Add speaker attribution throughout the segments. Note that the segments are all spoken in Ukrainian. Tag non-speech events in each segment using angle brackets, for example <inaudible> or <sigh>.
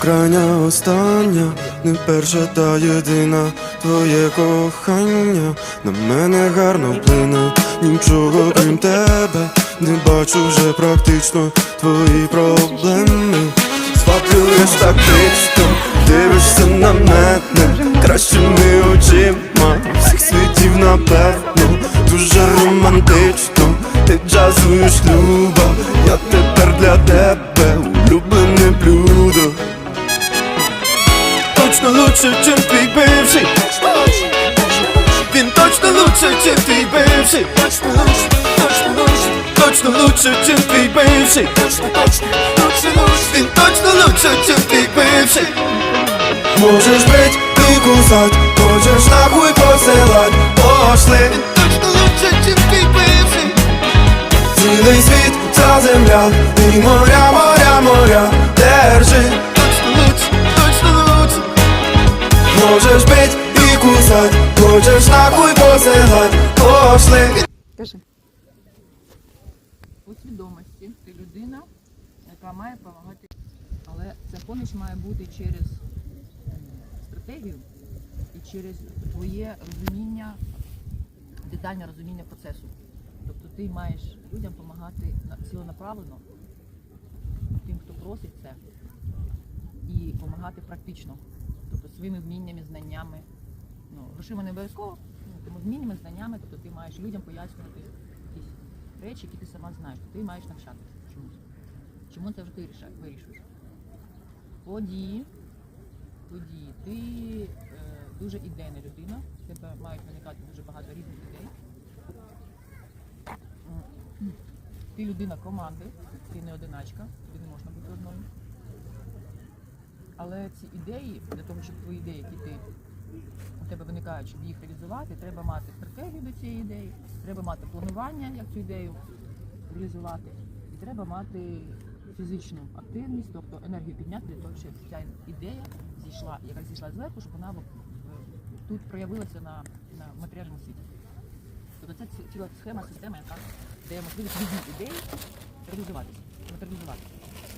Speaker 1: крайня остання, не перша та єдина твоє кохання на мене гарно вплине, нічого крім тебе, не бачу вже практично твої проблеми. Зваблюєш тактично, дивишся на мене кращими очима всіх світів, напевно, дуже романтично, ти джазуєш люба, я тепер для тебе улюблене блюдо. Точно лучше, чем твій бивший Він точно лучше, чем твій бивший Точно лучше, точно лучше Точно лучше, чем твій бивший Точно, точно, точно лучше Він точно лучше, чем твій бивший Можеш бить і кусать Можеш нахуй посилать Пошли Він точно лучше, чем твій бивший Цілий світ, ця земля І моря, моря, моря Держи Можеш бить і кусать Хочеш нахуй посилать Пошли
Speaker 2: Кажи.
Speaker 3: у свідомості ти людина, яка має допомагати. Але ця поміч має бути через стратегію і через твоє розуміння, детальне розуміння процесу. Тобто ти маєш людям допомагати на- тим, хто просить це, і допомагати практично, тобто своїми вміннями, знаннями. Ну, грошима не обов'язково, ну, тому вміннями, знаннями, тобто ти маєш людям пояснювати якісь речі, які ти сама знаєш, то ти маєш навчатися чомусь. Чому це вже ти вирішуєш? Тоді, тоді ти е, дуже ідейна людина, тебе мають виникати дуже багато різних ідей. Ти людина команди, ти не одиначка, тобі не можна бути одною. Але ці ідеї, для того, щоб твої ідеї, які ти у тебе виникають, щоб їх реалізувати, треба мати стратегію до цієї ідеї, треба мати планування, як цю ідею реалізувати, і треба мати фізичну активність, тобто енергію підняти для того, щоб ця ідея зійшла, яка зійшла зверху, щоб вона е, тут проявилася на, на матеріальному світі. Тобто це ціла схема, система, яка дає можливість ідей реалізуватися, матеріалізуватися.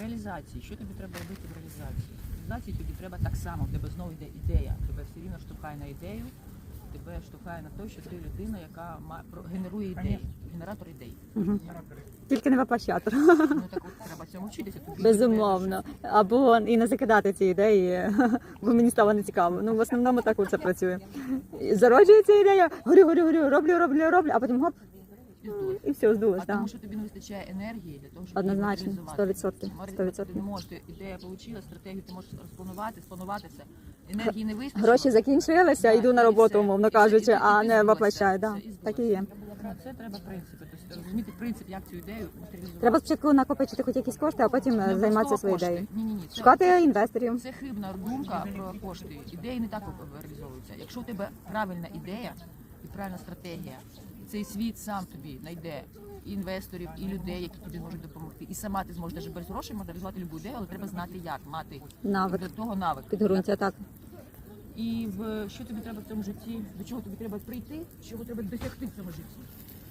Speaker 3: Реалізації, що тобі треба робити в реалізації? В реалізації тобі треба так само, в тебе знову йде ідея, тебе все рівно штовхає на ідею, тебе штовхає на те, що ти людина, яка генерує ідеї, генератор ідей.
Speaker 2: Тільки не воплощатор.
Speaker 3: Ну так от треба цьому вчитися. тобі
Speaker 2: Безумовно. Або і не закидати ці ідеї, <laughs> бо мені стало нецікаво. Ну, в основному так це працює. Зароджується ідея, горю, горю, горю, роблю, роблю, роблю, а потім гоп,
Speaker 3: І
Speaker 2: все, здулось.
Speaker 3: А
Speaker 2: так.
Speaker 3: тому що тобі не вистачає енергії для того, щоб
Speaker 2: Однозначно,
Speaker 3: її реалізувати.
Speaker 2: 100%,
Speaker 3: Марина,
Speaker 2: 100%.
Speaker 3: Ти не можеш, ти ідея отримала, стратегію ти можеш розпланувати, спланувати це. Енергії не вистачило.
Speaker 2: Гроші закінчилися, йду на роботу, умовно кажучи, а не воплощаю. Да. Так і є.
Speaker 3: Це треба принципи, тобто розуміти принцип, як цю ідею матеріалізувати.
Speaker 2: Треба спочатку накопичити хоч якісь кошти, а потім е, займатися своєю ідеєю.
Speaker 3: Ні-ні-ні, це-
Speaker 2: Шукати інвесторів.
Speaker 3: Це хибна думка про кошти. Ідеї не так реалізовуються. Якщо у тебе правильна ідея і правильна стратегія, цей світ сам тобі знайде і інвесторів, і людей, які тобі можуть допомогти. І сама ти зможеш навіть без грошей реалізувати любу ідею, але треба знати, як мати
Speaker 2: Навик.
Speaker 3: до того навик.
Speaker 2: Підґрунтя, так.
Speaker 3: І в що тобі треба в цьому житті, до чого тобі треба прийти, чого треба досягти в цьому житті.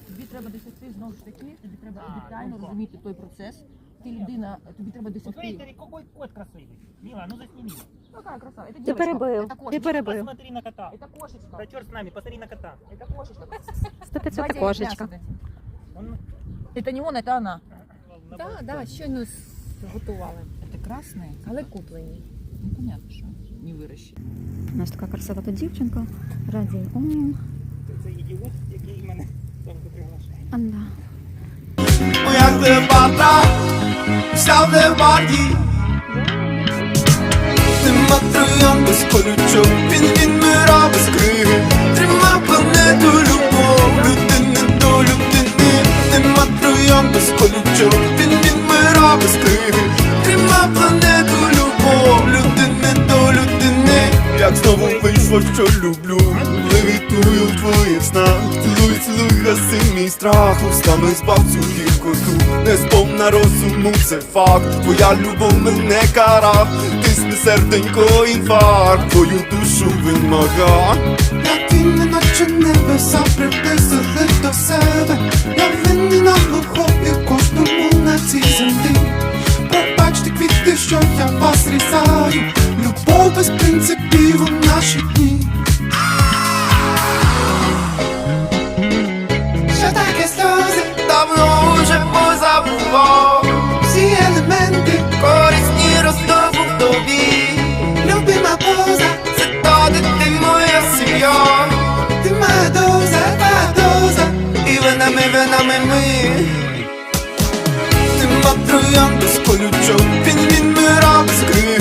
Speaker 3: Тобі треба досягти знову ж таки, тобі треба детально розуміти той процес Ти людина, тобі треба
Speaker 4: В
Speaker 3: досягти.
Speaker 4: Твиттере какой кот красивый. Мила, ну засними.
Speaker 3: Яка краса? Это
Speaker 2: Ти
Speaker 3: девочка,
Speaker 2: перебив,
Speaker 3: это
Speaker 2: ти
Speaker 3: кошечка.
Speaker 2: перебив.
Speaker 4: Посмотри на кота.
Speaker 3: Это кошечка.
Speaker 4: Да черт с нами, посмотри на кота.
Speaker 3: Это кошечка.
Speaker 2: 100
Speaker 3: Давайте ей
Speaker 2: кошечка.
Speaker 3: мясо дадим.
Speaker 4: Он
Speaker 3: Это не он, это она.
Speaker 4: на
Speaker 5: Так,
Speaker 4: балконе.
Speaker 5: да, щойно готували,
Speaker 3: Это красные?
Speaker 5: але куплені.
Speaker 3: Ну, понятно, что не выращены.
Speaker 2: У нас така красива тут дівчинка. Раді умім.
Speaker 4: Це ідіот, який мене там приглашає.
Speaker 2: Анда.
Speaker 1: Як дебата, вся в дебаті Нема троян без колючок, він відмира без криги Тримав планету любов, людини Цілуй, цілуй, гаси мій страх. Устами спав цю гіркоту Не сповна розуму, це факт. Твоя любов мене кара Тисне серденько інфаркт. Твою душу вимага. Я ти неначе небеса приблизили до себе. Я саме ми. Нема троянди з колючок, він відмирав без криги.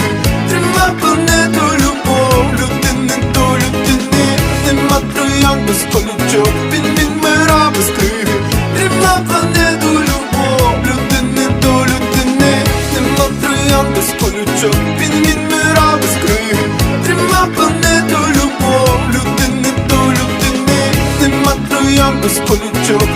Speaker 1: Трима планету любов, людини до людини. Нема троянди з колючок, він відмирав без криги. Трима планету любов, людини до людини. Нема троянди з колючок, він відмирав без криги. Трима планету любов, людини до людини. Нема троянди з колючок,